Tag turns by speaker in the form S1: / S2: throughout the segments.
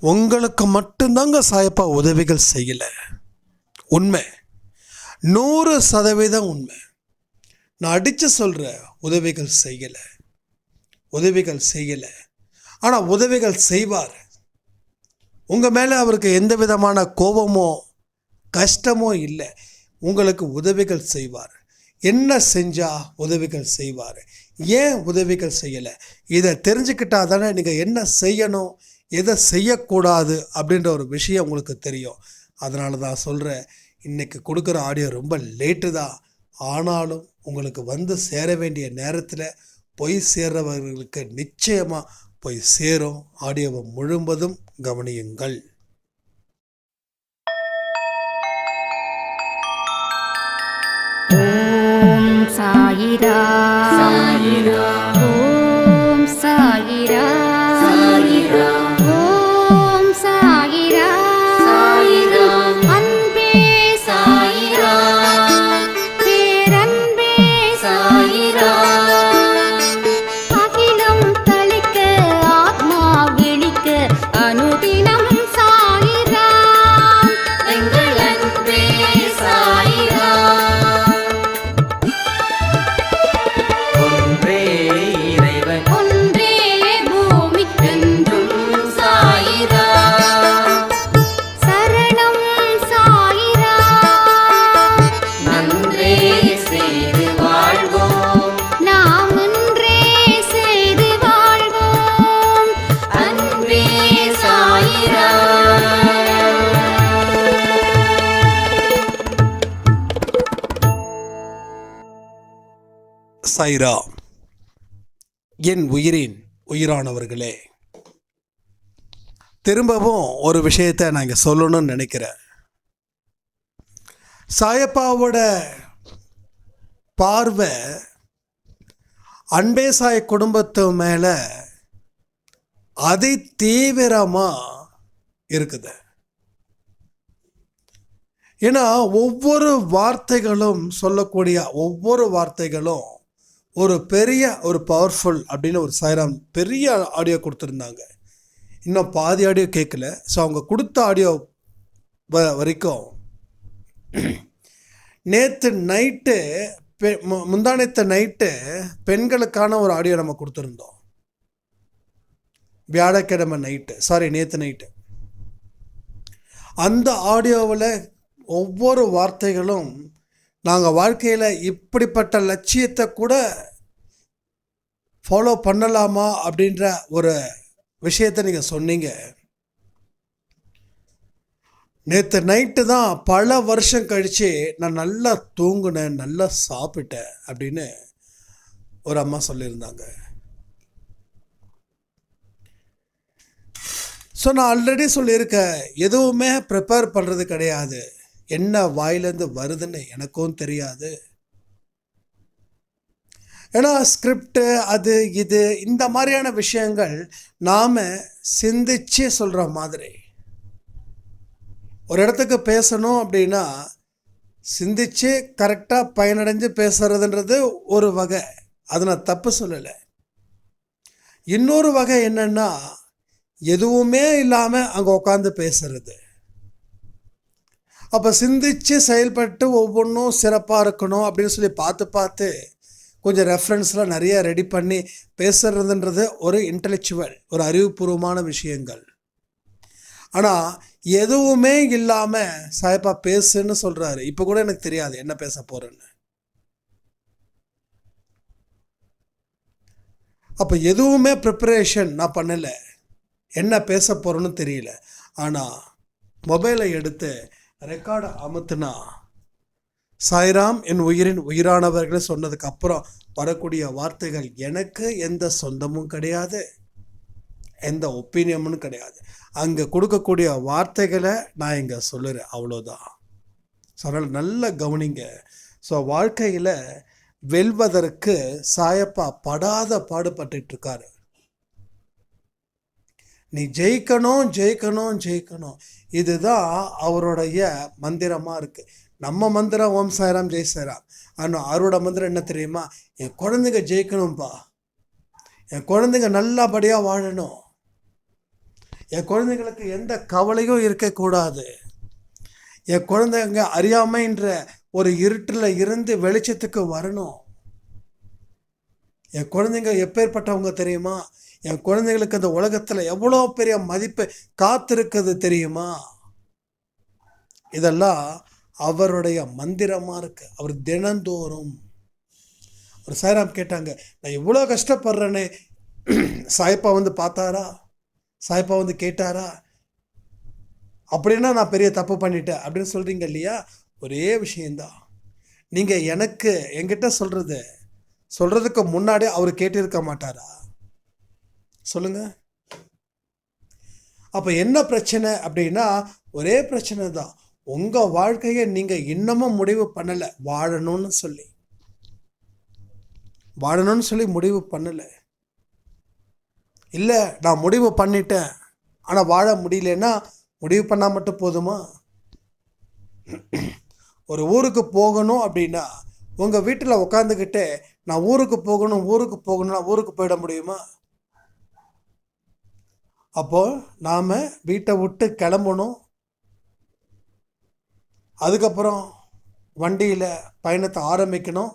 S1: உங்களுக்கு மட்டும்தாங்க சாயப்பா உதவிகள் செய்யலை. உண்மை. நூறு சதவீதம் உண்மை. நான் அடித்து சொல்கிற உதவிகள் செய்யலை. உதவிகள் செய்யலை. ஆனால் உதவிகள் செய்வார். உங்கள் மேலே அவருக்கு எந்த விதமான கோபமோ கஷ்டமோ இல்லை. உங்களுக்கு உதவிகள் செய்வார். என்ன செஞ்சால் உதவிகள் செய்வார். ஏன் உதவிகள் செய்யலை? இதை தெரிஞ்சுக்கிட்டா தானே நீங்கள் என்ன செய்யணும்? எதை செய்யக்கூடாது அப்படின்ற ஒரு விஷயம் உங்களுக்கு தெரியும். அதனால தான் சொல்கிறேன் இன்றைக்கி கொடுக்குற ஆடியோ ரொம்ப லேட்டு தான். ஆனாலும் உங்களுக்கு வந்து சேர வேண்டிய நேரத்தில் போய் சேர்றவர்களுக்கு நிச்சயமாக போய் சேரும். ஆடியோவை முழுவதும் கவனியுங்கள்.
S2: ஓம் சாயிரா
S3: சாயிரா
S1: சைரா என் உயிரின் உயிரானவர்களே. திரும்பவும் ஒரு விஷயத்தை நான் இங்கே சொல்லணும்னு நினைக்கிறேன். சாயப்பாவோட பார்வை அன்பே சாய குடும்பத்து மேலே அதி தீவிரமாக இருக்குது. ஏன்னா ஒவ்வொரு வார்த்தைகளும் சொல்லக்கூடிய ஒவ்வொரு வார்த்தைகளும் ஒரு பெரிய ஒரு பவர்ஃபுல் அப்படின்னு ஒரு சாய்ராம் பெரிய ஆடியோ கொடுத்துருந்தாங்க. இன்னும் பாதி ஆடியோ கேட்கல. ஸோ அவங்க கொடுத்த ஆடியோ வ வரைக்கும் நேற்று நைட்டு பெ மு- நைட்டு பெண்களுக்கான ஒரு ஆடியோ நம்ம கொடுத்துருந்தோம். வியாழக்கிழமை நைட்டு சாரி நேற்று நைட்டு அந்த ஆடியோவில் ஒவ்வொரு வார்த்தைகளும் நாங்கள் வாழ்க்கையில் இப்படிப்பட்ட லட்சியத்தை கூட ஃபாலோ பண்ணலாமா அப்படின்ற ஒரு விஷயத்தை நீங்கள் சொன்னீங்க. நேற்று நைட்டு தான் பல வருஷம் கழித்து நான் நல்லா தூங்கினேன் நல்லா சாப்பிட்டேன் அப்படின்னு ஒரு அம்மா சொல்லியிருந்தாங்க. ஸோ நான் ஆல்ரெடி சொல்லியிருக்கேன் எதுவுமே ப்ரிப்பேர் பண்ணுறது கிடையாது. என்ன வாயிலேருந்து வருதுன்னு எனக்கும் தெரியாது. ஏன்னா ஸ்கிரிப்டு அது இது இந்த மாதிரியான விஷயங்கள் நாம் சிந்திச்சு சொல்கிற மாதிரி. ஒரு இடத்துக்கு பேசணும் அப்படின்னா சிந்திச்சு கரெக்டாக பயனடைஞ்சு பேசுறதுன்றது ஒரு வகை. அதை நான் தப்பு சொல்லலை. இன்னொரு வகை என்னென்னா எதுவுமே இல்லாமல் அங்கே உட்காந்து பேசுறது. அப்போ சிந்திச்சு செயல்பட்டு ஒவ்வொன்றும் சிறப்பாக இருக்கணும் அப்படின்னு சொல்லி பார்த்து பார்த்து கொஞ்சம் ரெஃபரன்ஸ்லாம் நிறைய ரெடி பண்ணி பேசுறதுன்றது ஒரு இன்டலெக்சுவல் ஒரு அறிவுபூர்வமான விஷயங்கள். ஆனால் எதுவுமே இல்லாமல் சாயப்பா பேசுன்னு சொல்கிறாரு இப்போ கூட எனக்கு தெரியாது என்ன பேச போகிறேன்னு அப்போ எதுவுமே ப்ரிப்பரேஷன் நான் பண்ணலை. என்ன பேச போகிறேன்னு தெரியல. ஆனால் மொபைலை எடுத்து ரெக்கார்டை அமுத்துனா. சாய்ராம் என் உயிரின் உயிரானவர்கள் சொன்னதுக்கு அப்புறம் வரக்கூடிய வார்த்தைகள் எனக்கு எந்த சொந்தமும் கிடையாது எந்த ஒப்பீனியமும் கிடையாது. அங்கே கொடுக்கக்கூடிய வார்த்தைகளை நான் இங்கே சொல்லுறேன் அவ்வளோதான் ஸோ அதனால் நல்லா கவனிங்க. ஸோ வாழ்க்கையில் வெல்வதற்கு சாயப்பா படாத பாடுபட்டுட்டு இருக்காரு. நீ ஜெயிக்கணும் ஜெயிக்கணும் ஜெயிக்கணும். இதுதான் அவருடைய மந்திரமாக இருக்குது நம்ம மந்திரம் ஓம் சாய்ராம் ஜெய் சாய்ராம். ஆனால் அவரோட மந்திரம் என்ன தெரியுமா? என் குழந்தைங்க ஜெயிக்கணும்ப்பா என் குழந்தைங்க நல்லபடியாக வாழணும். என் குழந்தைங்களுக்கு எந்த கவலையும் இருக்கக்கூடாது. என் குழந்தைங்க அறியாமைன்ற ஒரு இருட்டில் இருந்து வெளிச்சத்துக்கு வரணும். என் குழந்தைங்க எப்பேற்பட்டவங்க தெரியுமா? என் குழந்தைங்களுக்கு அந்த உலகத்தில் எவ்வளோ பெரிய மதிப்பு காத்திருக்கிறது தெரியுமா? இதெல்லாம் அவருடைய மந்திரமாக இருக்கு. அவர் தினந்தோறும். ஒரு சாய்ராம் கேட்டாங்க நான் இவ்வளோ கஷ்டப்படுறேனே. சாய்ப்பா வந்து பார்த்தாரா? சாய்ப்பா வந்து கேட்டாரா? அப்படின்னா நான் பெரிய தப்பு பண்ணிட்டேன். அப்படின்னு சொல்கிறீங்க இல்லையா? ஒரே விஷயந்தான் நீங்கள் எனக்கு என்கிட்ட சொல்கிறது சொல்கிறதுக்கு முன்னாடி அவர் கேட்டிருக்க மாட்டாரா? சொல்லுங்கள் அப்போ என்ன பிரச்சனை அப்படின்னா ஒரே பிரச்சனை தான். உங்கள் வாழ்க்கையை நீங்கள் இன்னமும் முடிவு பண்ணலை. வாழணும்னு சொல்லி. வாழணும்னு சொல்லி முடிவு பண்ணலை. இல்லை நான் முடிவு பண்ணிட்டேன். ஆனால் வாழ முடியலன்னா முடிவு பண்ணால் மட்டும் போதுமா? ஒரு ஊருக்கு போகணும் அப்படின்னா உங்கள் வீட்டில் உட்காந்துக்கிட்டே நான் ஊருக்கு போகணும் ஊருக்கு போகணும்னா ஊருக்கு போயிட முடியுமா? அப்போது நாம் வீட்டை விட்டு கிளம்பணும். அதுக்கப்புறம் வண்டியில் பயணத்தை ஆரம்பிக்கணும்.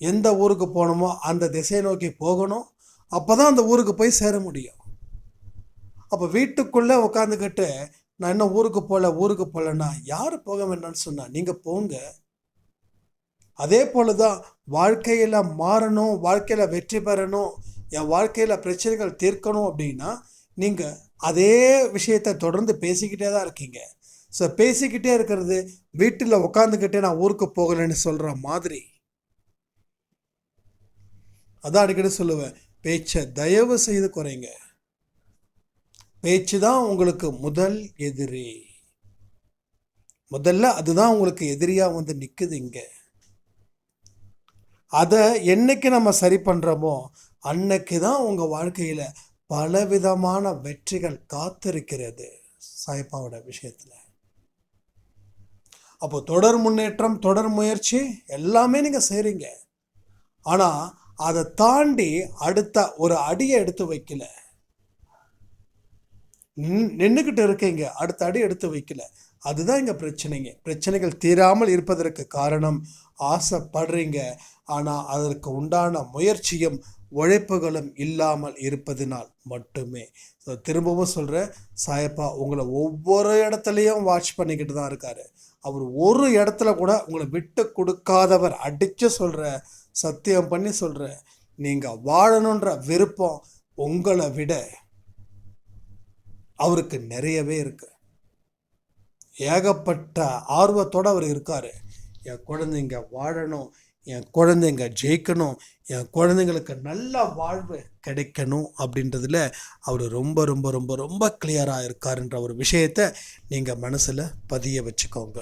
S1: எந்த ஊருக்கு போகணுமோ அந்த திசையை நோக்கி போகணும். அப்போ தான் அந்த ஊருக்கு போய் சேர முடியும். அப்போ வீட்டுக்குள்ளே உட்காந்துக்கிட்டு நான் இன்னும் ஊருக்கு போகல ஊருக்கு போகலன்னா யார் போக வேண்டாம்னு சொன்னால் நீங்கள் போங்க. அதே போல தான் வாழ்க்கையில் மாறணும் வாழ்க்கையில் வெற்றி பெறணும் என் வாழ்க்கையில் பிரச்சனைகள் தீர்க்கணும் அப்படின்னா நீங்கள் அதே விஷயத்தை தொடர்ந்து பேசிக்கிட்டே தான் இருக்கீங்க. ஸோ பேசிக்கிட்டே இருக்கிறது வீட்டில் உட்காந்துக்கிட்டே நான் ஊருக்கு போகலைன்னு சொல்கிற மாதிரி. அதான் அடிக்கடி சொல்லுவேன் பேச்சை தயவு செய்து குறைங்க. பேச்சு தான் உங்களுக்கு முதல் எதிரி. முதல்ல அதுதான் உங்களுக்கு எதிரியாக வந்து நிற்குது இங்கே. அதை என்னைக்கு நம்ம சரி பண்ணுறோமோ அன்னைக்கு தான் உங்கள் வாழ்க்கையில் பலவிதமான வெற்றிகள் காத்திருக்கிறது சாய்பாவோட விஷயத்தில். அப்போ தொடர் முன்னேற்றம் தொடர் முயற்சி எல்லாமே நீங்கள் செய்கிறீங்க ஆனால் அதை தாண்டி அடுத்த ஒரு அடியை எடுத்து வைக்கல. நின்றுக்கிட்டு இருக்கீங்க அடுத்த அடி எடுத்து வைக்கல. அதுதான் இங்கே பிரச்சனைங்க. பிரச்சனைகள் தீராமல் இருப்பதற்கு காரணம் ஆசைப்படுறீங்க. ஆனால் அதற்கு உண்டான முயற்சியும் உழைப்புகளும் இல்லாமல் இருப்பதினால் மட்டுமே. ஸோ திரும்பவும் சொல்கிறேன் சாயப்பா உங்களை ஒவ்வொரு இடத்துலையும் வாட்ச் பண்ணிக்கிட்டு தான் இருக்காரு. அவர் ஒரு இடத்துல கூட உங்களை விட்டு கொடுக்காதவர். அடித்து சொல்கிற சத்தியம் பண்ணி சொல்கிற நீங்கள் வாழணுன்ற விருப்பம் உங்களை விட அவருக்கு நிறையவே இருக்கு. ஏகப்பட்ட ஆர்வத்தோடு அவர் இருக்கார். என் குழந்தைங்க வாழணும் என் குழந்தைங்க ஜெயிக்கணும் என் குழந்தைங்களுக்கு நல்ல வாழ்வு கிடைக்கணும் அப்படின்றதுல அவர் ரொம்ப ரொம்ப ரொம்ப ரொம்ப கிளியராக இருக்காருன்ற ஒரு விஷயத்தை நீங்கள் மனசில் பதிய வச்சுக்கோங்க.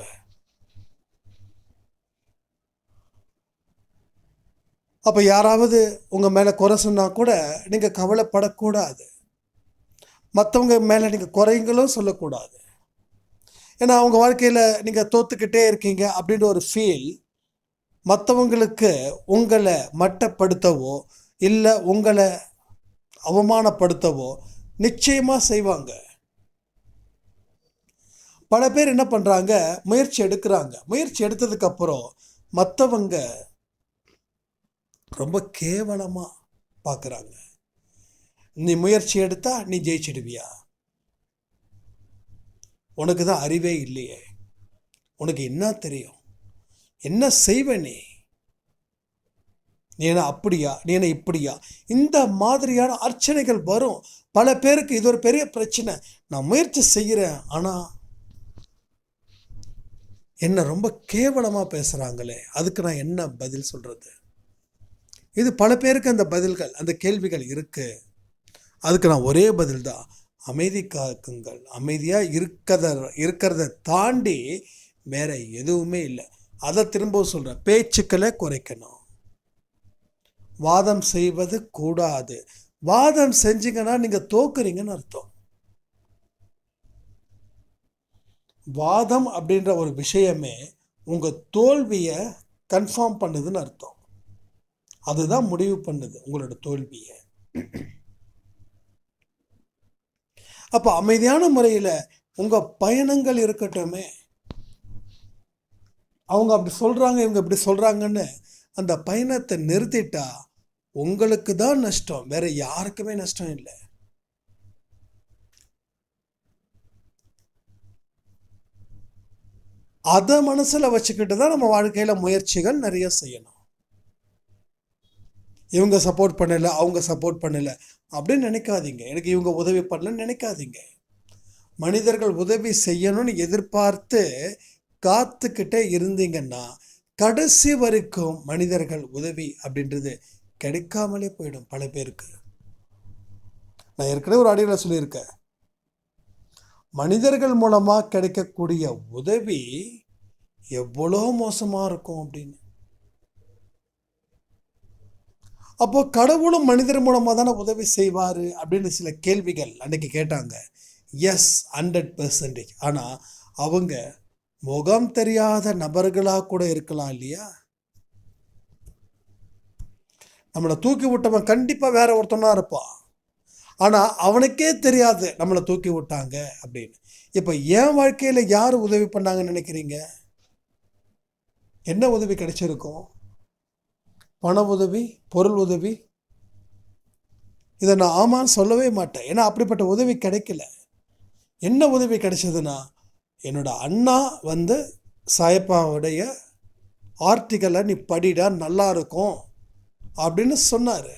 S1: அப்போ யாராவது உங்கள் மேலே குறை சொன்னால் கூட நீங்கள் கவலைப்படக்கூடாது. மற்றவங்க மேலே நீங்கள் குறைங்களும் சொல்லக்கூடாது. ஏன்னா அவங்க வாழ்க்கையில் நீங்கள் தோத்துக்கிட்டே இருக்கீங்க அப்படின்ற ஒரு ஃபீல் மற்றவங்களுக்கு உங்களை மட்டப்படுத்தவோ இல்லை உங்களை அவமானப்படுத்தவோ நிச்சயமாக செய்வாங்க. பல பேர் என்ன பண்ணுறாங்க முயற்சி எடுக்கிறாங்க. முயற்சி எடுத்ததுக்கப்புறம் மற்றவங்க ரொம்ப கேவலமாக பார்க்குறாங்க நீ முயற்சி எடுத்தா நீ ஜெயிச்சிடுவியா? உனக்கு தான் அறிவே இல்லையே. உனக்கு என்ன தெரியும்? என்ன செய்வ நீ? நீ என்ன அப்படியா? நீ என்ன இப்படியா? இந்த மாதிரியான அர்ச்சனைகள் வரும். பல பேருக்கு இது ஒரு பெரிய பிரச்சனை. நான் முயற்சி செய்கிறேன் ஆனால் என்ன ரொம்ப கேவலமாக பேசுகிறாங்களே அதுக்கு நான் என்ன பதில் சொல்கிறது இது பல பேருக்கு அந்த பதில்கள் அந்த கேள்விகள் இருக்குது அதுக்கு நான் ஒரே பதில் தான் அமைதி காக்குங்கள். அமைதியாக இருக்கிறத இருக்கிறத தாண்டி வேற எதுவுமே இல்லை. அதை திரும்பவும் சொல்கிறேன் பேச்சுக்களை குறைக்கணும். வாதம் செய்வது கூடாது. வாதம் செஞ்சீங்கன்னா நீங்கள் தோக்குறீங்கன்னு அர்த்தம். வாதம் அப்படின்ற ஒரு விஷயமே உங்கள் தோல்வியை கன்ஃபார்ம் பண்ணுதுன்னு அர்த்தம். அதுதான் முடிவு பண்ணுது உங்களோட தோல்வியை. அப்போ அமைதியான முறையில் உங்கள் பயணங்கள் இருக்கட்டுமே. அவங்க அப்படி சொல்கிறாங்க இவங்க இப்படி சொல்கிறாங்கன்னு அந்த பயணத்தை நிறுத்திட்டா உங்களுக்கு தான் நஷ்டம். வேற யாருக்குமே நஷ்டம் இல்லை. அதை மனசில் வச்சுக்கிட்டு தான் நம்ம வாழ்க்கையில் முயற்சிகள் நிறைய செய்யணும். இவங்க சப்போர்ட் பண்ணலை அவங்க சப்போர்ட் பண்ணலை அப்படின்னு நினைக்காதீங்க. எனக்கு இவங்க உதவி பண்ணலன்னு நினைக்காதீங்க. மனிதர்கள் உதவி செய்யணும்னு எதிர்பார்த்து காத்துக்கிட்டே இருந்தீங்கன்னா கடைசி வரைக்கும் மனிதர்கள் உதவி அப்படின்றது கிடைக்காமலே போயிடும் பல பேருக்கு. நான் ஏற்கனவே ஒரு அடியில் சொல்லியிருக்கேன். மனிதர்கள் மூலமாக கிடைக்கக்கூடிய உதவி எவ்வளோ மோசமாக இருக்கும் அப்படின்னு. அப்போ கடவுளும் மனிதர் மூலமாக தானே உதவி செய்வார் அப்படின்னு சில கேள்விகள் அன்னைக்கு கேட்டாங்க. எஸ் ஹண்ட்ரட் பர்சன்டேஜ் ஆனால் அவங்க முகம் தெரியாத நபர்களாக கூட இருக்கலாம் இல்லையா? நம்மளை தூக்கி விட்டவன் கண்டிப்பாக வேற ஒருத்தனா இருப்பான். ஆனால் அவனுக்கே தெரியாது நம்மளை தூக்கி விட்டாங்க அப்படின்னு. இப்போ என் வாழ்க்கையில் யார் உதவி பண்ணாங்கன்னு நினைக்கிறீங்க? என்ன உதவி கிடைச்சிருக்கும்? பண உதவி பொருள் உதவி? இதை நான் ஆமான்னு சொல்லவே மாட்டேன். ஏன்னா அப்படிப்பட்ட உதவி கிடைக்கல. என்ன உதவி கிடைச்சதுன்னா என்னோடய அண்ணா வந்து சாயப்பாவுடைய ஆர்டிக்கலை நீ படிடா நல்லா இருக்கும் அப்படின்னு சொன்னார்.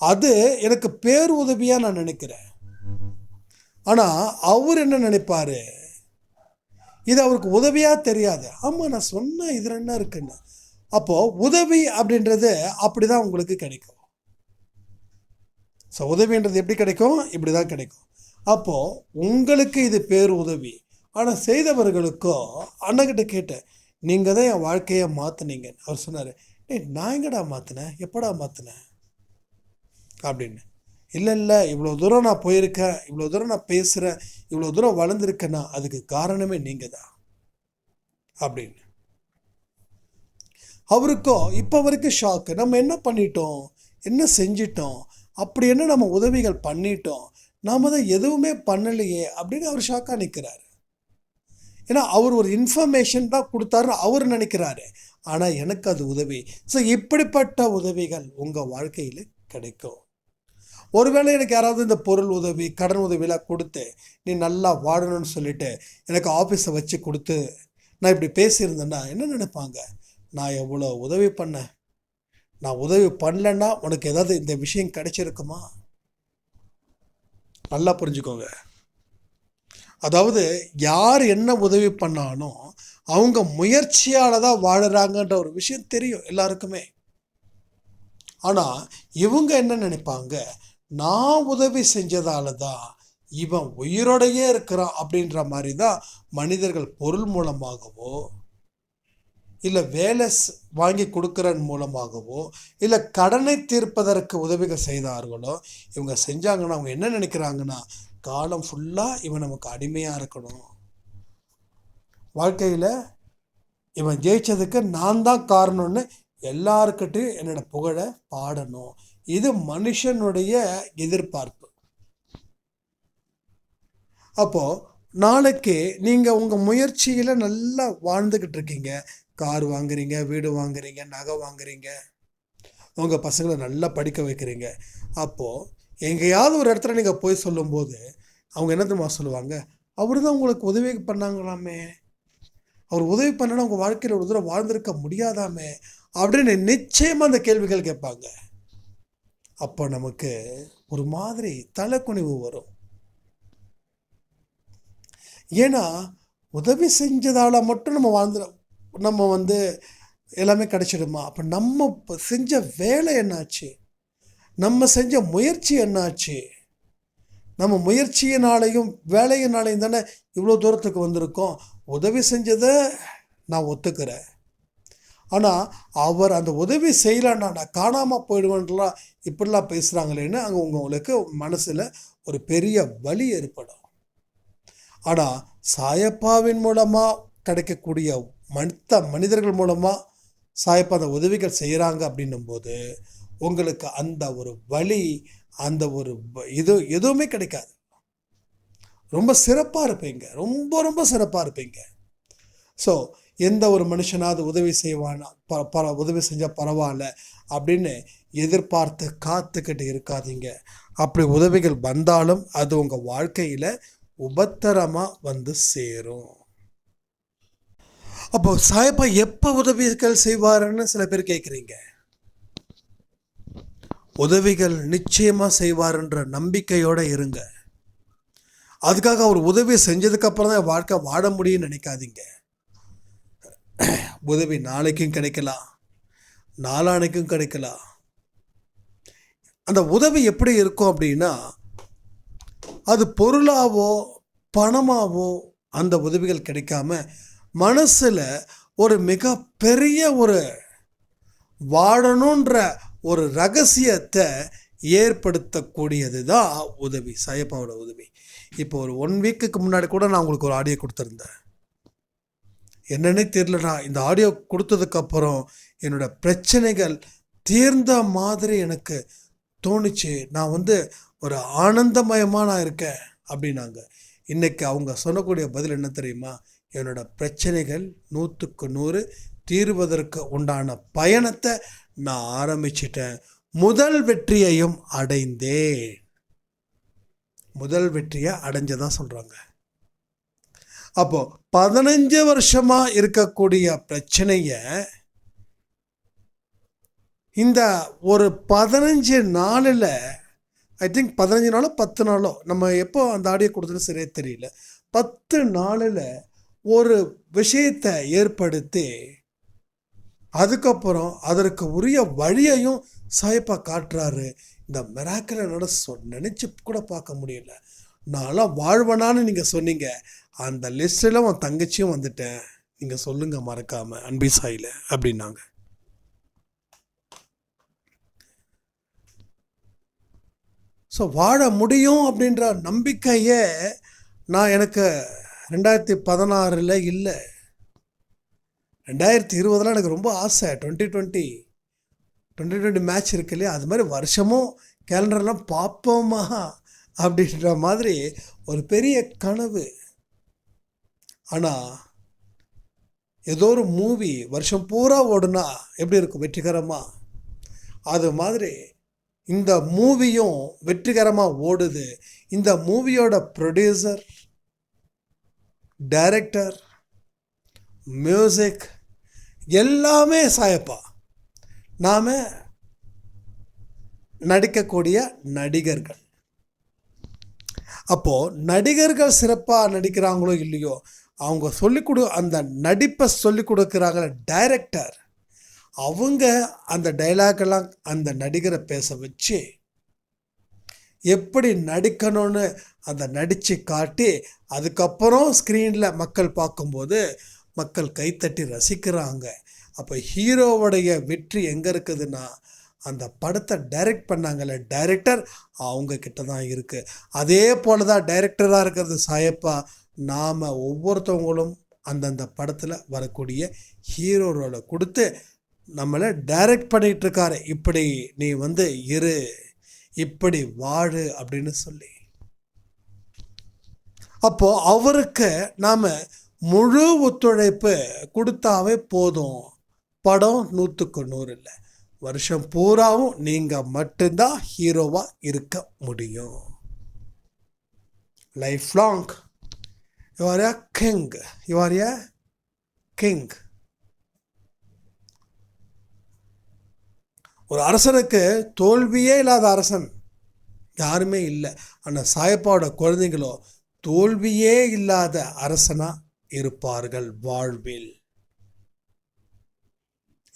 S1: அது எனக்கு பேர் உதவியாக நான் நினைக்கிறேன். ஆனால் அவர் என்ன நினைப்பார்? இது அவருக்கு உதவியாக தெரியாது. ஆமாம் நான் சொன்னேன் இதில் என்ன இருக்குன்னு. அப்போது உதவி அப்படின்றது அப்படி தான் உங்களுக்கு கிடைக்கும். ஸோ உதவின்றது எப்படி கிடைக்கும்? இப்படி தான் கிடைக்கும். அப்போது உங்களுக்கு இது பேர் உதவி ஆனால் செய்தவர்களுக்கோ அண்ணக்கிட்ட கேட்டேன் நீங்கள் தான் என் வாழ்க்கையை மாற்றினீங்க அவர் சொன்னார் டேய் நான் எங்கடா மாற்றினேன் எப்படா மாற்றினேன் அப்படின்னு. இல்லை இல்லை இவ்வளோ தூரம் நான் போயிருக்கேன் இவ்வளோ தூரம் நான் பேசுகிறேன் இவ்வளோ தூரம் வளர்ந்துருக்கேன்னா அதுக்கு காரணமே நீங்கள் தான். அப்படின்னு. அவருக்கோ இப்போ வரைக்கும் ஷாக்கு நம்ம என்ன பண்ணிட்டோம்? என்ன செஞ்சிட்டோம்? அப்படி என்ன நம்ம உதவிகள் பண்ணிட்டோம்? நாம் தான் எதுவுமே பண்ணலையே அப்படின்னு அவர் ஷாக்காக நிற்கிறார் ஏன்னா அவர் ஒரு இன்ஃபர்மேஷன் தான் கொடுத்தாருன்னு அவர் நினைக்கிறாரு. ஆனால் எனக்கு அது உதவி. ஸோ இப்படிப்பட்ட உதவிகள் உங்கள் வாழ்க்கையில் கிடைக்கும். ஒருவேளை எனக்கு யாராவது இந்த பொருள் உதவி கடன் உதவியெல்லாம் கொடுத்து நீ நல்லா வாழணும்னு சொல்லிட்டு எனக்கு ஆஃபீஸை வச்சு கொடுத்து நான் இப்படி பேசியிருந்தேன்னா என்ன நினைப்பாங்க? நான் எவ்வளோ உதவி பண்ணேன்? நான் உதவி பண்ணலன்னா உனக்கு ஏதாவது இந்த விஷயம் கிடைச்சிருக்குமா? நல்லா புரிஞ்சுக்கோங்க. அதாவது யார் என்ன உதவி பண்ணாலும் அவங்க முயற்சியால் தான் வாழுறாங்கன்ற ஒரு விஷயம் தெரியும் எல்லாருக்குமே. ஆனால் இவங்க என்ன நினைப்பாங்க? நான் உதவி செஞ்சதால தான் இவன் உயிரோடையே இருக்கிறான் அப்படின்ற மாதிரி தான் மனிதர்கள் பொருள் மூலமாகவோ இல்லை வேலை வாங்கி கொடுக்குறன் மூலமாகவோ இல்லை கடனை தீர்ப்பதற்கு உதவிகள் செய்தார்களோ இவங்க செஞ்சாங்கன்னா அவங்க என்ன நினைக்கிறாங்கன்னா காலம் ஃபுல்லாக இவன் நமக்கு அடிமையாக இருக்கணும். வாழ்க்கையில் இவன் ஜெயிச்சதுக்கு நான் தான் காரணம்னு எல்லாருக்கிட்டையும் என்னோட புகழை பாடணும். இது மனுஷனுடைய எதிர்பார்ப்பு. அப்போது நாளைக்கு நீங்கள் உங்கள் முயற்சியில் நல்லா வாழ்ந்துக்கிட்டு இருக்கீங்க. கார் வாங்குறீங்க வீடு வாங்குறீங்க நகை வாங்குறீங்க. உங்கள் பசங்களை நல்லா படிக்க வைக்கிறீங்க. அப்போது எங்கேயாவது ஒரு இடத்துல நீங்கள் போய் சொல்லும்போது அவங்க என்ன தெரியுமா சொல்லுவாங்க? அவர் தான் உங்களுக்கு உதவி பண்ணாங்களாமே. அவர் உதவி பண்ணனா உங்கள் வாழ்க்கையில் ஒரு தூரம் வாழ்ந்திருக்க முடியாதாமே? அப்படின்னு நிச்சயமாக அந்த கேள்விகள் கேட்பாங்க. அப்போ நமக்கு ஒரு மாதிரி தலைக்குனிவு வரும். ஏன்னா உதவி செஞ்சதால் மட்டும் நம்ம வாழ்ந்துட நம்ம வந்து எல்லாமே கிடச்சிடுமா? அப்போ நம்ம செஞ்ச வேலை என்னாச்சு? நம்ம செஞ்ச முயற்சி என்னாச்சு? நம்ம முயற்சியினாலையும் வேலையினாலையும் தானே இவ்வளோ தூரத்துக்கு வந்திருக்கோம். உதவி செஞ்சதை நான் ஒத்துக்கிறேன். ஆனால் அவர் அந்த உதவி செய்யலைன்னா நான் காணாமல் போயிடுவேன்லாம் இப்படிலாம் பேசுகிறாங்களேன்னு அங்கே உங்களுக்கு மனசில் ஒரு பெரிய வலி ஏற்படும். ஆனால் சாயப்பாவின் மூலமாக கிடைக்கக்கூடிய மனித மனிதர்கள் மூலமாக சாயப்பா அந்த உதவிகள் செய்கிறாங்க அப்படின்னும் போது உங்களுக்கு அந்த ஒரு வழி அந்த ஒரு வ- இது எதுவுமே கிடைக்காது. ரொம்ப சிறப்பாக இருப்பீங்க. ரொம்ப ரொம்ப சிறப்பாக இருப்பீங்க. ஸோ எந்த ஒரு மனுஷனாவது உதவி செய்வானா ப பர உதவி செஞ்சால் பரவாயில்ல அப்படின்னு எதிர்பார்த்து காத்துக்கிட்டு இருக்காதீங்க. அப்படி உதவிகள் வந்தாலும் அது உங்கள் வாழ்க்கையில் உபத்தரமாக வந்து சேரும். அப்போ சாயப்பா எப்போ உதவிகள் செய்வாருன்னு சில பேர் கேட்குறீங்க உதவிகள் நிச்சயமாக செய்வார்ன்ற நம்பிக்கையோடு இருங்க. அதுக்காக அவர் உதவி செஞ்சதுக்கப்புறம் தான் வாழ்க்கை வாழ முடியும்னு நினைக்காதீங்க. உதவி நாளைக்கும் கிடைக்கலாம். நாளானைக்கும் கிடைக்கலாம். அந்த உதவி எப்படி இருக்கும் அப்படின்னா அது பொருளாவோ பணமாவோ அந்த உதவிகள் கிடைக்காம மனசில் ஒரு மிக பெரிய ஒரு வாழணுன்ற ஒரு ரகசியத்தை ஏற்படுத்தக்கூடியது தான் உதவி சாயப்பாவோட உதவி. இப்போ ஒரு ஒன் வீக்குக்கு முன்னாடி கூட நான் உங்களுக்கு ஒரு ஆடியோ கொடுத்துருந்தேன். என்னன்னே தெரிலடா இந்த ஆடியோ கொடுத்ததுக்கப்புறம் என்னோடய பிரச்சனைகள் தீர்ந்த மாதிரி எனக்கு தோணுச்சு. நான் வந்து ஒரு ஆனந்தமயமாக நான் இருக்கேன் அப்படின்னாங்க. இன்னைக்கு அவங்க சொல்லக்கூடிய பதில் என்ன தெரியுமா? என்னோட பிரச்சனைகள் நூற்றுக்கு நூறு தீர்வதற்கு உண்டான பயணத்தை நான் ஆரம்பிச்சிட்டேன். முதல் வெற்றியையும் அடைந்தேன். முதல் வெற்றியை அடைஞ்சதா சொல்கிறாங்க அப்போ பதினஞ்சு வருஷமா இருக்கக்கூடிய பிரச்சனைய இந்த ஒரு பதினஞ்சு நாளில் ஐ திங்க் பதினஞ்சு நாளோ பத்து நாளோ நம்ம எப்போ அந்த ஆடியோ கொடுத்தது சரியே தெரியல. பத்து நாளில் ஒரு விஷயத்தை ஏற்படுத்தி அதுக்கப்புறம் அதற்கு உரிய வழியையும் சாயப்பா காட்டுறாரு. இந்த மிராக்கில் நட சொ நினச்சி கூட பார்க்க முடியல. நான்லாம் வாழ்வனான்னு நீங்கள் சொன்னீங்க. அந்த லிஸ்ட்டில் உன் தங்கச்சியும் வந்துட்டேன். நீங்கள் சொல்லுங்கள் மறக்காமல் அன்பி சாயில் அப்படின்னாங்க. ஸோ வாழ முடியும் அப்படின்ற நம்பிக்கையே நான் எனக்கு ரெண்டாயிரத்தி பதினாறில் இல்லை. ரெண்டாயிரத்தி இருபதுலாம் எனக்கு ரொம்ப ஆசை. Twenty twenty twenty twenty match இருக்கு இல்லையா? அது மாதிரி வருஷமும் கேலண்டர்லாம் பார்ப்போமா அப்படின்ற மாதிரி ஒரு பெரிய கனவு. ஆனால் ஏதோ ஒரு மூவி வருஷம் பூரா ஓடுனா எப்படி இருக்கும்? வெற்றிகரமாக அது மாதிரி இந்த மூவியும் வெற்றிகரமாக ஓடுது. இந்த மூவியோட ப்ரொடியூசர் டைரக்டர் மியூசிக் எல்லாமே சாயப்பா. நாம் நடிக்கக்கூடிய நடிகர்கள். அப்போது நடிகர்கள் சிறப்பாக நடிக்கிறாங்களோ இல்லையோ அவங்க சொல்லிக் கொடு அந்த நடிப்பை சொல்லிக் கொடுக்குறாங்கள டைரக்டர் அவங்க அந்த டைலாக்கெல்லாம் அந்த நடிகரை பேச வச்சு எப்படி நடிக்கணும்னு அந்த நடித்து காட்டி அதுக்கப்புறம் ஸ்க்ரீனில் மக்கள் பார்க்கும்போது மக்கள் கைத்தட்டி ரசிக்கிறாங்க. அப்போ ஹீரோவுடைய வெற்றி எங்கே இருக்குதுன்னா அந்த படத்தை டைரக்ட் பண்ணாங்கல்ல டைரக்டர் அவங்க கிட்ட தான் இருக்குது அதே போல தான் டைரக்டராக இருக்கிறது சாயப்பா நாம் ஒவ்வொருத்தவங்களும் அந்தந்த படத்தில் வரக்கூடிய ஹீரோ ரோலை கொடுத்து நம்மளை டைரக்ட் பண்ணிகிட்ருக்காரு. இப்படி நீ வந்து இரு இப்படி வாழு அப்படின்னு சொல்லி. அப்போது அவருக்கு நாம் முழு ஒத்துழைப்பு கொடுத்தாவே போதும். படம் நூற்றுக்கு நூறு இல்லை. வருஷம் பூராவும் நீங்கள் மட்டும்தான் ஹீரோவாக இருக்க முடியும். Life long you are king you are king ஒரு அரசனுக்கு தோல்வியே இல்லாத அரசன் யாருமே இல்லை. ஆனால் சாயப்பாவோட குழந்தைங்களோ தோல்வியே இல்லாத அரசனாக இருப்பார்கள் வாழ்வில்.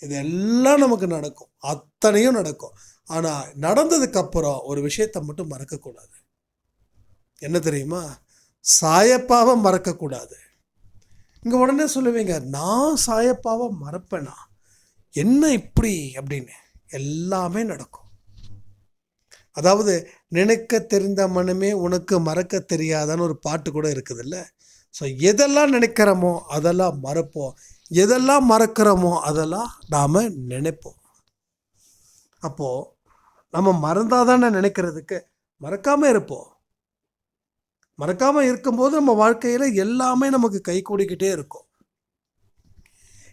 S1: இதெல்லாம் நமக்கு நடக்கும். அத்தனையும் நடக்கும். ஆனால் நடந்ததுக்கப்புறம் ஒரு விஷயத்தை மட்டும் மறக்கக்கூடாது. என்ன தெரியுமா? சாயப்பாவை மறக்கக்கூடாது. இங்கே உடனே சொல்லுவீங்க நான் சாயப்பாவை மறப்பேனா? என்ன இப்படி? அப்படின்னு. எல்லாமே நடக்கும். அதாவது நினைக்க தெரிந்த மனமே உனக்கு மறக்க தெரியாதான்னு ஒரு பாட்டு கூட இருக்குதுல்ல? ஸோ எதெல்லாம் நினைக்கிறோமோ அதெல்லாம் மறப்போம். எதெல்லாம் மறக்கிறோமோ அதெல்லாம் நாம் நினைப்போம். அப்போது நம்ம மறந்தால் தானே நினைக்கிறதுக்கு? மறக்காமல் இருப்போம். மறக்காமல் இருக்கும்போது நம்ம வாழ்க்கையில் எல்லாமே நமக்கு கை கூடிக்கிட்டே இருக்கும்.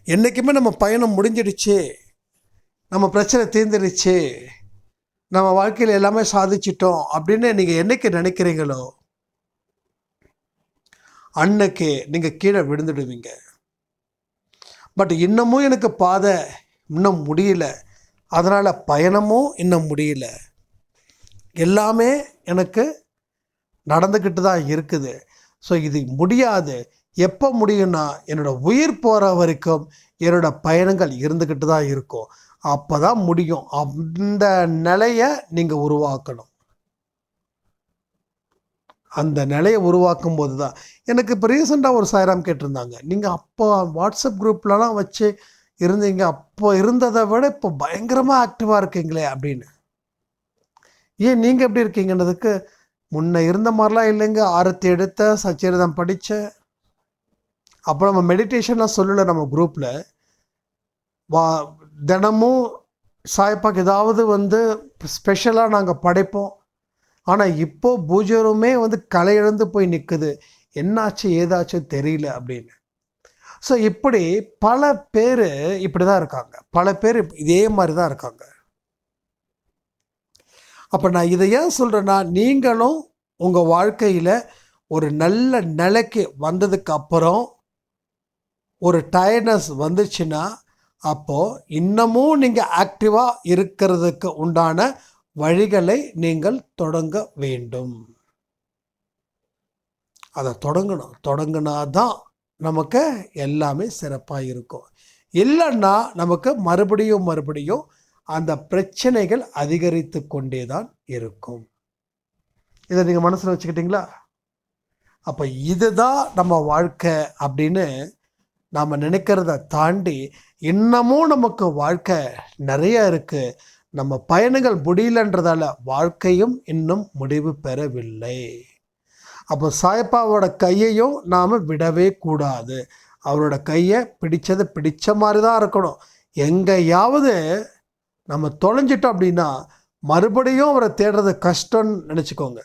S1: என்றைக்குமே நம்ம பயணம் முடிஞ்சிடுச்சு. நம்ம பிரச்சனை தீர்ந்துடுச்சு. நம்ம வாழ்க்கையில் எல்லாமே சாதிச்சிட்டோம் அப்படின்னு நீங்கள் என்னைக்கு நினைக்கிறீங்களோ அன்னைக்கு நீங்கள் கீழே விழுந்துடுவீங்க. பட் இன்னமும் எனக்கு பாதை இன்னும் முடியல. அதனால் பயணமும் இன்னும் முடியல. எல்லாமே எனக்கு நடந்துக்கிட்டு தான் இருக்குது. ஸோ இது முடியாது. எப்போ முடியும்னா என்னோட உயிர் போகிற வரைக்கும் என்னோட பயணங்கள் இருந்துக்கிட்டு தான் இருக்கும். அப்போ தான் முடியும். அந்த நிலையை நீங்கள் உருவாக்கணும். அந்த நிலையை உருவாக்கும் போது தான் எனக்கு இப்போ ரீசெண்டாக ஒரு சாய்ராம் கேட்டிருந்தாங்க. நீங்கள் அப்போ வாட்ஸ்அப் குரூப்லலாம் வச்சு இருந்தீங்க. அப்போ இருந்ததை விட இப்போ பயங்கரமாக ஆக்டிவாக இருக்கீங்களே அப்படின்னு. ஏன் நீங்கள் எப்படி இருக்கீங்கன்றதுக்கு முன்ன இருந்த மாதிரிலாம் இல்லைங்க. ஆரத்தி எடுத்த சச்சரிதம் படித்த அப்போ நம்ம மெடிடேஷன்லாம் சொல்லலை நம்ம குரூப்பில் வா தினமும் சாய்ப்பாக்கு ஏதாவது வந்து ஸ்பெஷலாக நாங்கள் படைப்போம். ஆனால் இப்போ பூஜை ரூமே வந்து களை இழந்து போய் நிற்குது என்னாச்சு ஏதாச்சும் தெரியல அப்படின்னு. ஸோ இப்படி பல பேர் இப்படி தான் இருக்காங்க. பல பேர் இதே மாதிரி தான் இருக்காங்க. அப்போ நான் இதை ஏன் சொல்கிறேன்னா நீங்களும் உங்கள் வாழ்க்கையில் ஒரு நல்ல நிலைக்கு வந்ததுக்கு அப்புறம் ஒரு டயர்னஸ் வந்துச்சுன்னா அப்போது இன்னமும் நீங்கள் ஆக்டிவாக இருக்கிறதுக்கு உண்டான வழிகளை நீங்கள் தொடங்க வேண்டும். அதை தொடங்கணும். தொடங்கினா தான் நமக்கு எல்லாமே சிறப்பாக இருக்கும். இல்லைன்னா நமக்கு மறுபடியும் மறுபடியும் அந்த பிரச்சனைகள் அதிகரித்து கொண்டே தான் இருக்கும். இதை நீங்கள் மனசில் வச்சுக்கிட்டீங்களா? அப்போ இதுதான் நம்ம வாழ்க்கை அப்படின்னு நாம் நினைக்கிறத தாண்டி இன்னமும் நமக்கு வாழ்க்கை நிறைய இருக்குது நம்ம பயணங்கள் முடியலன்றதால வாழ்க்கையும் இன்னும் முடிவு பெறவில்லை. அப்போ சாயப்பாவோட கையையும் நாம் விடவே கூடாது. அவரோட கையை பிடிச்சது பிடிச்ச மாதிரி தான் இருக்கணும். எங்கேயாவது நம்ம தொலைஞ்சிட்டோம் அப்படின்னா மறுபடியும் அவரை தேடுறது கஷ்டம்னு நினச்சிக்கோங்க.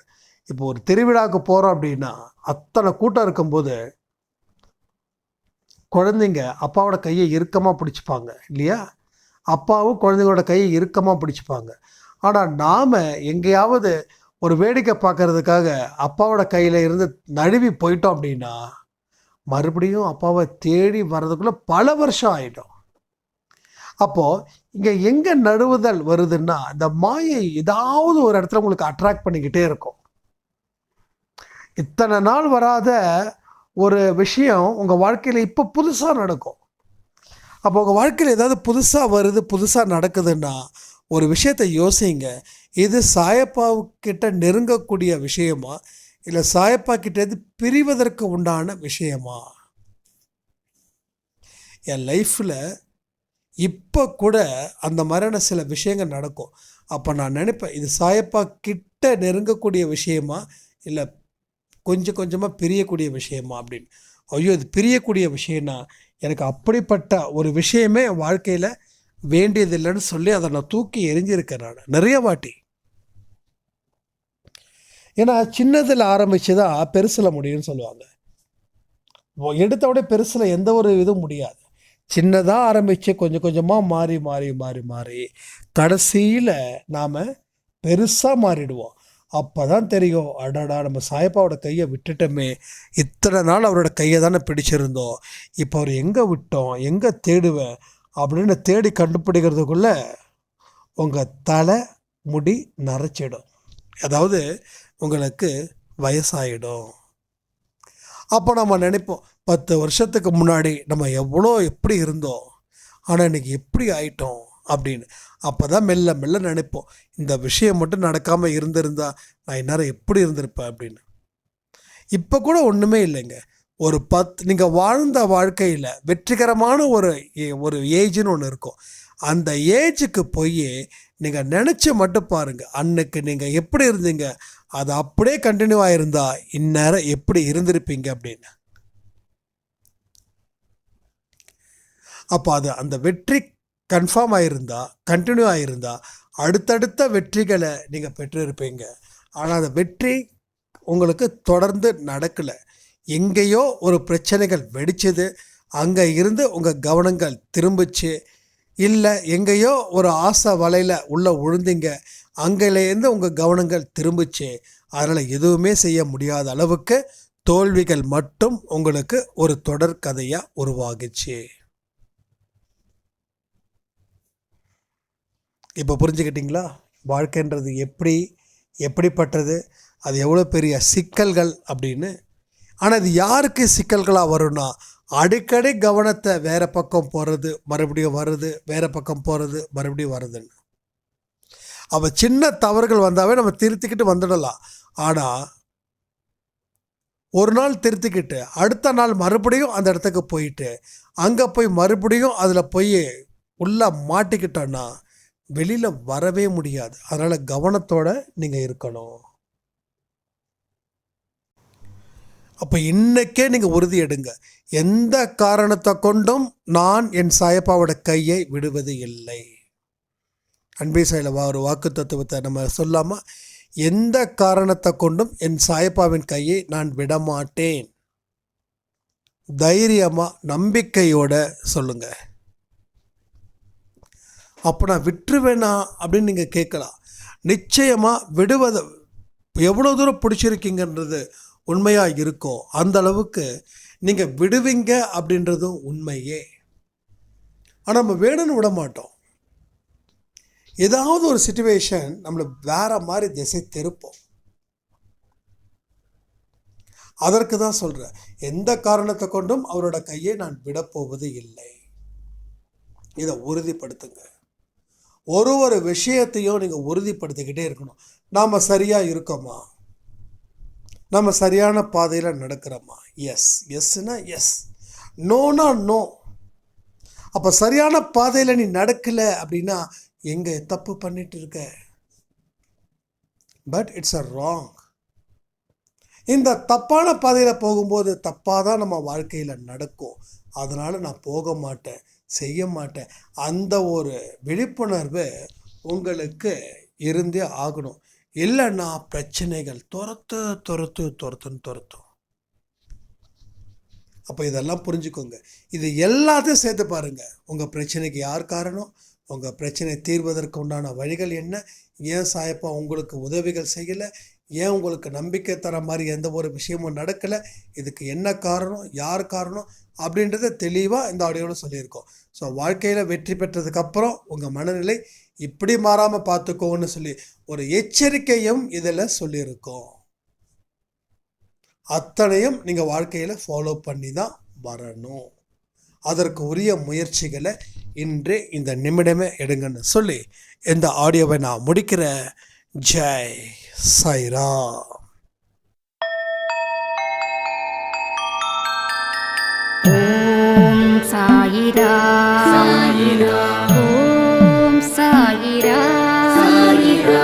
S1: இப்போ ஒரு திருவிழாவுக்கு போகிறோம் அப்படின்னா அத்தனை கூட்டம் இருக்கும்போது குழந்தைங்க அப்பாவோட கையை இறுக்கமாக பிடிச்சிப்பாங்க இல்லையா? அப்பாவும் குழந்தைங்களோட கையை இறுக்கமாக பிடிச்சிப்பாங்க. ஆனால் நாம் எங்கேயாவது ஒரு வேடிக்கை பார்க்கறதுக்காக அப்பாவோட கையில் இருந்து நழுவி போயிட்டோம் அப்படின்னா மறுபடியும் அப்பாவை தேடி வர்றதுக்குள்ளே பல வருஷம் ஆகிடும் அப்போது இங்கே எங்கே நழுவுதல் வருதுன்னா இந்த மாயை ஏதாவது ஒரு இடத்துல உங்களுக்கு அட்ராக்ட் பண்ணிக்கிட்டே இருக்கும். இத்தனை நாள் வராத ஒரு விஷயம் உங்கள் வாழ்க்கையில் இப்போ புதுசாக நடக்கும். அப்போ உங்கள் வாழ்க்கையில் ஏதாவது புதுசாக வருது புதுசாக நடக்குதுன்னா ஒரு விஷயத்தை யோசிங்க. இது சாயப்பாவுக்கிட்ட நெருங்கக்கூடிய விஷயமா? இல்லை சாயப்பா கிட்டேருந்து பிரிவதற்கு உண்டான விஷயமா? என் லைஃப்பில் இப்போ கூட அந்த மாதிரியான சில விஷயங்கள் நடக்கும். அப்போ நான் நினைப்பேன் இது சாயப்பா கிட்ட நெருங்கக்கூடிய விஷயமா? இல்லை கொஞ்சம் கொஞ்சமாக பிரியக்கூடிய விஷயமா அப்படின்னு. ஐயோ இது பிரியக்கூடிய விஷயம்னா எனக்கு அப்படிப்பட்ட ஒரு விஷயமே என் வாழ்க்கையில் வேண்டியதில்லைன்னு சொல்லி அதை நான் தூக்கி எரிஞ்சிருக்கேன் நான். நிறைய வாட்டி. ஏன்னா சின்னதில் ஆரம்பித்து தான் பெருசில் முடியும்னு சொல்லுவாங்க. ஓ- எடுத்த பெருசில் எந்த ஒரு இதுவும் முடியாது. சின்னதாக ஆரம்பித்து கொஞ்சம் கொஞ்சமாக மாறி மாறி மாறி மாறி கடைசியில் நாம் பெருசாக மாறிடுவோம். அப்போ தான் தெரியும் அடடா நம்ம சாயப்பாவோட கையை விட்டுட்டோமே. இத்தனை நாள் அவரோட கையை தானே பிடிச்சிருந்தோம். இப்போ அவர் எங்கே விட்டோம்? எங்கே தேடுவேன்? அப்படின்னு தேடி கண்டுபிடிக்கிறதுக்குள்ளே உங்கள் தலை முடி நரைச்சிடும். அதாவது உங்களுக்கு வயசாயிடும். அப்போ நம்ம நினைப்போம் பத்து வருஷத்துக்கு முன்னாடி நம்ம எவ்வளோ எப்படி இருந்தோம்? ஆனால் இன்னைக்கு எப்படி ஆயிட்டோம்? அப்படின்னு. அப்போ தான் மெல்ல மெல்ல நினைப்போம். இந்த விஷயம் மட்டும் நடக்காமல் இருந்திருந்தா நான் இந்நேரம் எப்படி இருந்திருப்பேன் அப்படின்னு. இப்போ கூட ஒன்றுமே இல்லைங்க. ஒரு பத் நீங்கள் வாழ்ந்த வாழ்க்கையில் வெற்றிகரமான ஒரு ஏ- ஒரு ஏஜ்னு ஒன்று இருக்கும். அந்த ஏஜுக்கு போய் நீங்கள் நினச்சி மட்டும் பாருங்கள் அன்னைக்கு நீங்கள் எப்படி இருந்தீங்க? அது அப்படியே கண்டினியூ ஆகிருந்தா இந்நேரம் எப்படி இருந்திருப்பீங்க அப்படின்னு. அப்போ அது அந்த வெற்றி கன்ஃபார்ம் ஆகிருந்தா கண்டினியூ ஆகிருந்தா அடுத்தடுத்த வெற்றிகளை நீங்கள் பெற்றிருப்பீங்க. ஆனால் அந்த வெற்றி உங்களுக்கு தொடர்ந்து நடக்கலை. எங்கேயோ ஒரு பிரச்சனைகள் வெடிச்சது. அங்கே இருந்து உங்கள் கவனங்கள் திரும்பிச்சு. இல்லை எங்கேயோ ஒரு ஆசை வலையில் உள்ளே உழுந்தீங்க. அங்கேலேருந்து உங்கள் கவனங்கள் திரும்பிச்சு. அதனால் எதுவுமே செய்ய முடியாத அளவுக்கு தோல்விகள் மட்டும் உங்களுக்கு ஒரு தொடர் கதையாக உருவாகுச்சு. இப்போ புரிஞ்சுக்கிட்டிங்களா? வாழ்க்கைன்றது எப்படி எப்படிப்பட்டது அது எவ்வளோ பெரிய சிக்கல்கள் அப்படின்னு. ஆனால் இது யாருக்கு சிக்கல்களாக வரும்னா அடிக்கடி கவனத்தை வேறு பக்கம் போகிறது மறுபடியும் வருது வேறு பக்கம் போகிறது மறுபடியும் வருதுன்னு அவ சின்ன தவறுகள் வந்தாவே நம்ம திருத்திக்கிட்டு வந்துடலாம். ஆனால் ஒரு நாள் திருத்திக்கிட்டு அடுத்த நாள் மறுபடியும் அந்த இடத்துக்கு போயிட்டு அங்கே போய் மறுபடியும் அதில் போய் உள்ளே மாட்டிக்கிட்டோன்னா வெளியில் வரவே முடியாது. அதனால் கவனத்தோட நீங்கள் இருக்கணும். அப்போ இன்றைக்கே நீங்கள் உறுதி எடுங்க. எந்த காரணத்தை கொண்டும் நான் என் சாயப்பாவோட கையை விடுவது இல்லை. அன்பே சாயில வா ஒரு வாக்கு தத்துவத்தை நம்ம சொல்லாமல் எந்த காரணத்தை கொண்டும் என் சாயப்பாவின் கையை நான் விடமாட்டேன். தைரியமாக நம்பிக்கையோட சொல்லுங்கள் அப்போ நான் விட்டுருவேனா அப்படின்னு நீங்கள் கேட்கலாம். நிச்சயமாக விடுவதை எவ்வளோ தூரம் பிடிச்சிருக்கீங்கன்றது உண்மையாக இருக்கோ அந்த அளவுக்கு நீங்கள் விடுவீங்க அப்படின்றதும் உண்மையே. ஆனால் நம்ம வேணும்னு விட மாட்டோம். ஏதாவது ஒரு சுச்சுவேஷன் நம்மளை வேற மாதிரி திசை திருப்போம். அதற்கு தான் சொல்கிறேன் எந்த காரணத்தை கொண்டும் அவரோட கையை நான் விடப்போவது இல்லை. இதை உறுதிப்படுத்துங்க. ஒரு ஒரு விஷயத்தையும் நீங்கள் உறுதிப்படுத்திக்கிட்டே இருக்கணும். நாம் சரியாக இருக்கோமா? நம்ம சரியான பாதையில் நடக்கிறோமா? எஸ் எஸ்னா எஸ் நோனா நோ அப்போ சரியான பாதையில் நீ நடக்கலை அப்படின்னா எங்கே தப்பு பண்ணிட்டு இருக்க? பட் இட்ஸ் அ ராங் இந்த தப்பான பாதையில் போகும்போது தப்பாக தான் நம்ம வாழ்க்கையில் நடக்கும். அதனால் நான் போக மாட்டேன். செய்ய மாட்டேன் அந்த ஒரு விழிப்புணர்வு உங்களுக்கு இருந்தே ஆகணும். இல்லைன்னா பிரச்சனைகள் துரத்து துரத்து துரத்துன்னு துரத்தும். அப்போ இதெல்லாம் புரிஞ்சுக்கோங்க. இது எல்லாத்தையும் சேர்த்து பாருங்கள் உங்கள் பிரச்சனைக்கு யார் காரணம்? உங்கள் பிரச்சனை தீர்வதற்கு உண்டான வழிகள் என்ன? ஏன் சாயப்பா உங்களுக்கு உதவிகள் செய்யலை? ஏன் உங்களுக்கு நம்பிக்கை தர மாதிரி எந்த ஒரு விஷயமும் நடக்கலை? இதுக்கு என்ன காரணம்? யார் காரணம்? அப்படின்றத தெளிவாக இந்த ஆடியோவில் சொல்லியிருக்கோம். ஸோ வாழ்க்கையில் வெற்றி பெற்றதுக்கப்புறம் உங்கள் மனநிலை இப்படி மாறாமல் பார்த்துக்கோன்னு சொல்லி ஒரு எச்சரிக்கையும் இதில் சொல்லியிருக்கோம். அத்தனையும் நீங்கள் வாழ்க்கையில் ஃபாலோ பண்ணி தான் வரணும். அதற்கு உரிய முயற்சிகளை இன்றே இந்த நிமிடமே எடுங்கன்னு சொல்லி இந்த ஆடியோவை நான் முடிக்கிறேன். ஜெய் சாய்ராம்
S2: ஓம் சாயிரா
S3: சாயிரா
S2: ஓம் சாயிரா
S3: சாயிரா